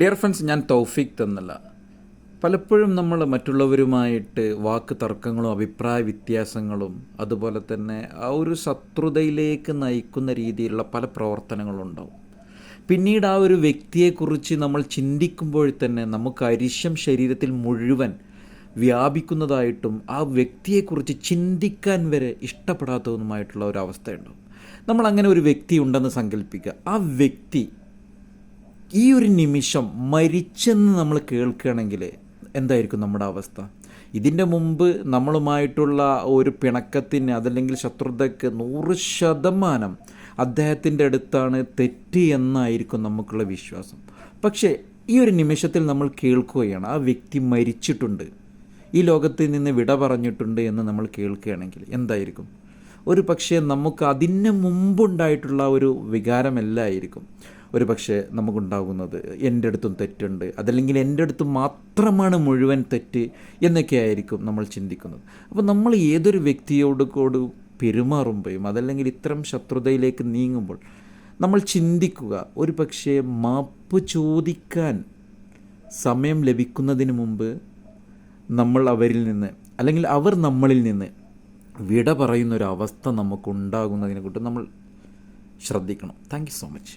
Dear friends ഞാൻ തൗഫീഖ് തന്നല്ല. പലപ്പോഴും നമ്മൾ മറ്റുള്ളവരുമായിട്ട് വാക്ക് തർക്കങ്ങളും അഭിപ്രായ വ്യത്യാസങ്ങളും അതുപോലെ തന്നെ ആ ഒരു ശത്രുതയിലേക്ക് നയിക്കുന്ന രീതിയിലുള്ള പല പ്രവർത്തനങ്ങളും ഉണ്ടാവും. പിന്നീട് ആ ഒരു വ്യക്തിയെക്കുറിച്ച് നമ്മൾ ചിന്തിക്കുമ്പോൾ തന്നെ നമുക്ക് അരിശം ശരീരത്തിൽ മുഴുവൻ വ്യാപിക്കുന്നതായിട്ടും ആ വ്യക്തിയെക്കുറിച്ച് ചിന്തിക്കാൻ വരെ ഇഷ്ടപ്പെടാത്തതുമായിട്ടുള്ള ഒരു അവസ്ഥയുണ്ടാവും. നമ്മൾ അങ്ങനെ ഒരു വ്യക്തി ഉണ്ടെന്ന് സങ്കല്പിക്കുക. ആ വ്യക്തി ഈ ഒരു നിമിഷം മരിച്ചെന്ന് നമ്മൾ കേൾക്കുകയാണെങ്കിൽ എന്തായിരിക്കും നമ്മുടെ അവസ്ഥ? ഇതിന്റെ മുമ്പ് നമ്മളുമായിട്ടുള്ള ഒരു പിണക്കത്തിന് അതല്ലെങ്കിൽ ശത്രുതയ്ക്ക് നൂറ് ശതമാനം അദ്ദേഹത്തിന്റെ അടുത്താണ് തെറ്റ് എന്നായിരിക്കും നമുക്കുള്ള വിശ്വാസം. പക്ഷേ ഈ ഒരു നിമിഷത്തിൽ നമ്മൾ കേൾക്കുകയാണ് ആ വ്യക്തി മരിച്ചിട്ടുണ്ട് ഈ ലോകത്തിൽ നിന്ന് വിട പറഞ്ഞിട്ടുണ്ട് എന്ന് നമ്മൾ കേൾക്കുകയാണെങ്കിൽ എന്തായിരിക്കും? ഒരു പക്ഷേ നമുക്ക് അതിന് മുമ്പുണ്ടായിട്ടുള്ള ഒരു വികാരമല്ലായിരിക്കും. ഒരു പക്ഷേ നമുക്കുണ്ടാകുന്നത് എന്റെ അടുത്തും തെറ്റുണ്ട്. അതല്ലെങ്കിൽ എന്റെ അടുത്ത് മാത്രമാണ് മുഴുവൻ തെറ്റ് എന്നൊക്കെ ആയിരിക്കും നമ്മൾ ചിന്തിക്കുന്നത്. അപ്പോൾ നമ്മൾ ഏതൊരു വ്യക്തിയോട് കൂടും പെരുമാറുമ്പോഴും അതല്ലെങ്കിൽ ഇത്തരം ശത്രുതയിലേക്ക് നീങ്ങുമ്പോൾ നമ്മൾ ചിന്തിക്കുക ഒരു പക്ഷേ മാപ്പ് ചോദിക്കാൻ സമയം ലഭിക്കുന്നതിന് മുമ്പ് നമ്മൾ അവരിൽ നിന്ന് അല്ലെങ്കിൽ അവർ നമ്മളിൽ നിന്ന് വിട പറയുന്നൊരവസ്ഥ ഒരു അവസ്ഥ നമുക്കുണ്ടാകുന്നതിനെ കൊണ്ട് നമ്മൾ ശ്രദ്ധിക്കണം. Thank you so much.